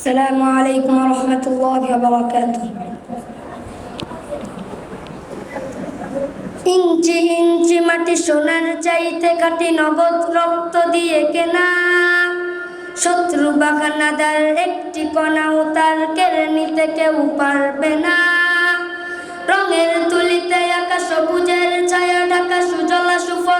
السلام عليكم ورحمة الله وبركاته ইঞ্চি ইঞ্চি মাটি সোনার চাইতে কাটি নগদ রক্ত দিয়ে কেনা শত্রু বাগানাদার একটি কণাও তার কেড়ে নিতে কেউ পারবে না রঙের তুলিতে আঁকা সবুজের ছায়া ঢাকা সুজলা সুফলা পরিপাটি লক্ষ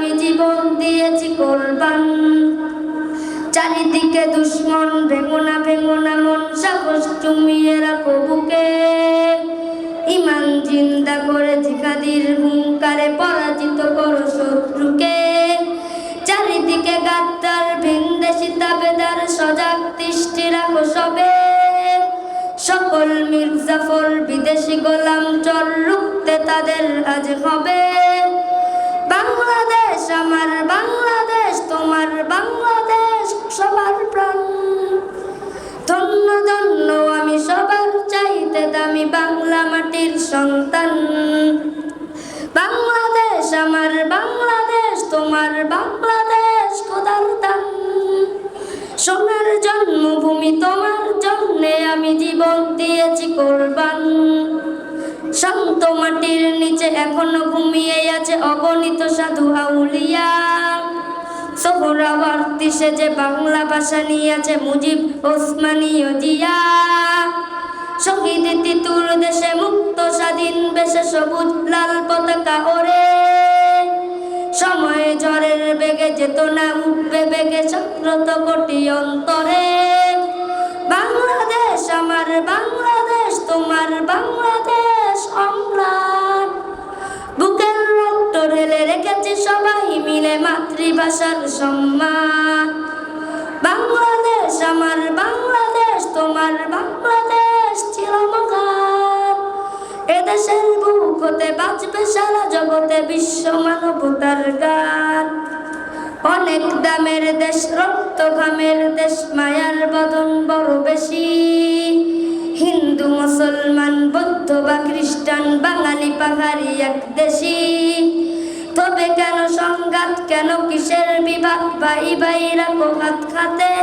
দুশ্মন ভেঙোনা ভেঙোনা মন সাহস জমিয়ে রাখো বুকে। ইমান জিন্দা করে জিহাদির হুঙ্কারে পরাজিত করো শত্রুকে। চারিদিকে গাদ্দার, ভিনদেশি তাবেদার, সজাগ দৃষ্টি রাখো সবে। সকল মির্জাফর বিদেশি গোলাম চর রুখতে তাদের আজ হবে। বাংলাদেশ আমার, বাংলাদেশ তোমার দামি বাংলা মাটির সন্তান। বাংলাদেশ আমার বাংলাদেশ, তোমার বাংলাদেশ খোদার দান। সোনার জন্মভূমি তোমার জন্যে আমি জীবন দিয়েছি কোরবান। শান্ত মাটির নিচে এখনও ঘুমিয়ে আছে অগণিত সাধু আউলিয়া। সোহরাওয়ার্তি যে বাংলা ভাষা নিয়ে আছে মুজিব ওসমানীয় জিয়া। শহীদ তিতুর দেশে মুক্ত স্বাধীন বেশে সবুজ লাল পতাকা ওরে সময় ঝড়ের বেগে যেত না, উঠবে বেগে সক্রত কোটি অন্তরে। বাংলাদেশ আমার, বাংলাদেশ তোমার, বাংলাদেশ অম্লান বুকের রক্ত ঢেলে রেখেছি সবাই মিলে মাতৃভাষার সম্মান। বাংলাদেশ আমার, বাংলাদেশ তোমার, বাংলাদেশ হতে বাঁচবে সারা জগতে বিশ্ব মানবতার গান। অনেক দামের দেশ, রক্ত ঘামের দেশ, মায়ার বদন বড় বেশি। হিন্দু, মুসলমান, বৌদ্ধ বা খ্রিস্টান, বাঙালি, পাহাড়ি এক দেশি। তবে কেন সংঘাত, কেন কিসের বিভাগ ভাই ভাইরা হাত খাতে।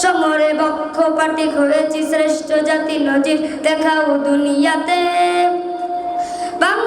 সমরে বক্ষ পাটি হয়েছি শ্রেষ্ঠ জাতি নজির, দেখাও দুনিয়াতে।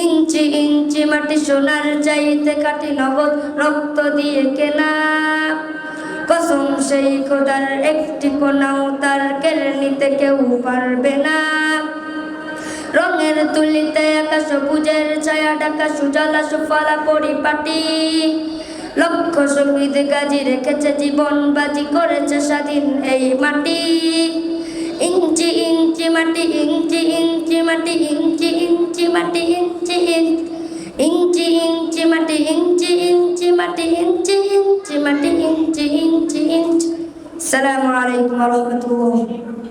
ইঞ্চি ইঞ্চি মাটি সোনার চাইতে কাটি নগদ রক্ত দিয়ে কেনা। কসম সেই খোদার একটি কোনাও তার কেড়ে নিতে কেউ পারবে না। রঙের তুলিতে একা সবুজের ছায়া ঢাকা সুজলা সুফলা পরিপাটি। লক্ষ শহীদ গাজী রেখেছে জীবন, বাজি করেছে স্বাধীন এই মাটি। ইঞ্চি ইঞ্চি মাটি ইঞ্চি ইঞ্চি মাটি ইঞ্চি ইঞ্চি মাটি ইঞ্চি ইঞ্চি ইঞ্চি মাটি ইঞ্চি ইঞ্চি মাটি ইঞ্চি ইঞ্চি মাটি ইঞ্চি ইঞ্চি ইঞ্চি সালামু আলাইকুম রহমতুল্লাহ